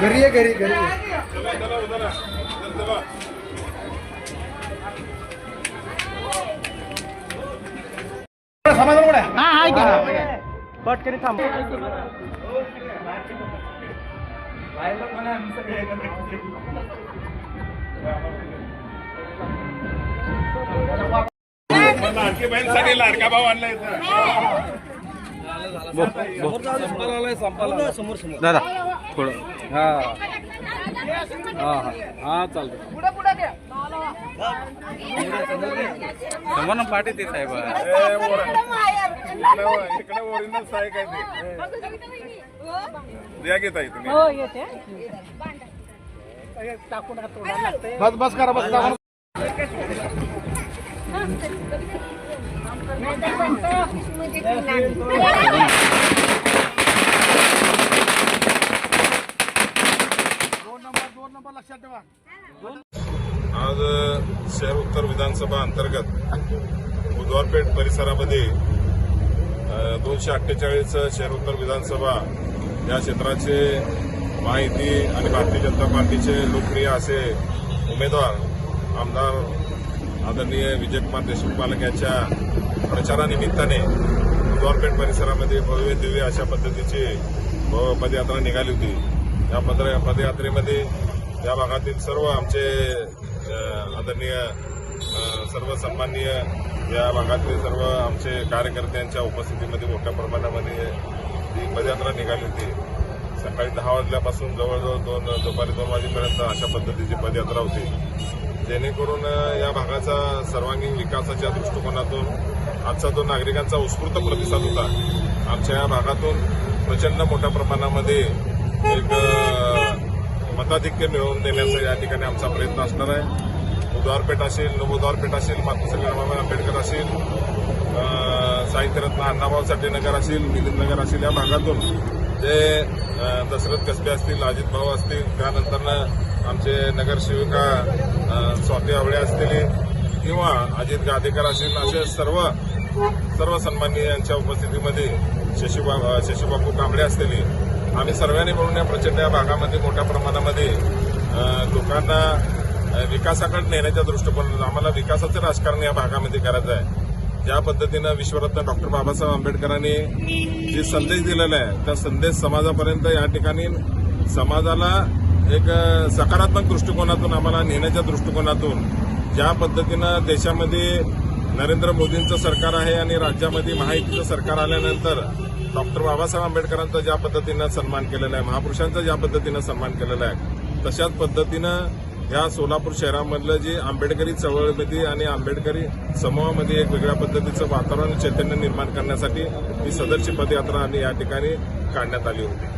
घरी आहे घरी घरी ये. समाधान कुठे आहे? हा हाय की पटकरी थांब लाडकी बहीणसाठी लाडका भाऊ आणला इथं दादा थोडं हा. हा हा. हा चालतो समोर पाठी ते साहेब. इकडे ओरिजिनल साय काय ते द्या घेता तुम्ही हो बस बस करा बस. दोन नंबर दोन आज शहर उत्तर विधानसभा अंतर्गत बुधवारपेठ परिसरामध्ये दोनशे अठ्ठेचाळीस शहर उत्तर विधानसभा या क्षेत्राचे माहिती आणि भारतीय जनता पार्टीचे लोकप्रिय असे उमेदवार आमदार आदरणीय विजयकुमार देशमुख पालक यांच्या प्रचारानिमित्ताने बुधवारपेठ परिसरामध्ये भव्य दिव्य अशा पद्धतीची पदयात्रा निघाली होती. या पद पदयात्रेमध्ये या भागातील सर्व आमचे आदरणीय सर्व सन्माननीय या भागातील सर्व आमचे कार्यकर्त्यांच्या उपस्थितीमध्ये मोठ्या प्रमाणामध्ये ही पदयात्रा निघाली होती. सकाळी दहा वाजल्यापासून जवळजवळ दोन दुपारी दोन वाजेपर्यंत अशा पद्धतीची पदयात्रा होती. जेणेकरून या भागाचा सर्वांगीण विकासाच्या दृष्टिकोनातून आजचा जो नागरिकांचा उत्स्फूर्त प्रतिसाद होता. आमच्या या भागातून प्रचंड मोठ्या प्रमाणामध्ये एक मताधिक्य मिळवून देण्याचा या ठिकाणी आमचा प्रयत्न असणार आहे. बुधवारपेठ असेल नवबुधवारपेठ असेल मातोश्री बाबासाहेब आंबेडकर असेल साहित्यरत्न अण्णाभाऊ साठे नगर असेल मिलिंद नगर असेल या भागातून जे दशरथ कसबे असतील अजित भाऊ असतील त्यानंतर आमचे नगरसेविका स्वाती आवळे असतील किंवा अजित गादेकर असतील असे सर्व सर्व सन्माननीय यांच्या उपस्थितीमध्ये शशीबा शशीबापू कांबळे असतील. आम्ही सर्वांनी मिळून या प्रचंड या भागामध्ये मोठ्या प्रमाणामध्ये लोकांना विकासाकडे नेण्याच्या दृष्टिकोनातून आम्हाला विकासाचं राजकारण या भागामध्ये करायचं आहे. ज्या पद्धतीनं विश्वरत्न डॉक्टर बाबासाहेब आंबेडकरांनी जे संदेश दिलेला आहे त्या संदेश समाजापर्यंत या ठिकाणी समाजाला एक सकारात्मक दृष्टिकोनातून आम्हाला नेण्याच्या दृष्टिकोनातून ज्या पद्धतीनं देशामध्ये नरेंद्र मोदींचं सरकार आहे आणि राज्यामध्ये महायुतीचं सरकार आल्यानंतर डॉक्टर बाबासाहेब आंबेडकरांचा ज्या पद्धतीनं सन्मान केलेला आहे महापुरुषांचा ज्या पद्धतीनं सन्मान केलेला आहे तशाच पद्धतीनं या सोलापूर शहरामधलं जे आंबेडकरी चळवळीमध्ये आणि आंबेडकरी समूहामध्ये एक वेगळ्या पद्धतीचं वातावरण चैतन्य निर्माण करण्यासाठी ही सदरची पदयात्रा आणि या ठिकाणी काढण्यात आली होती.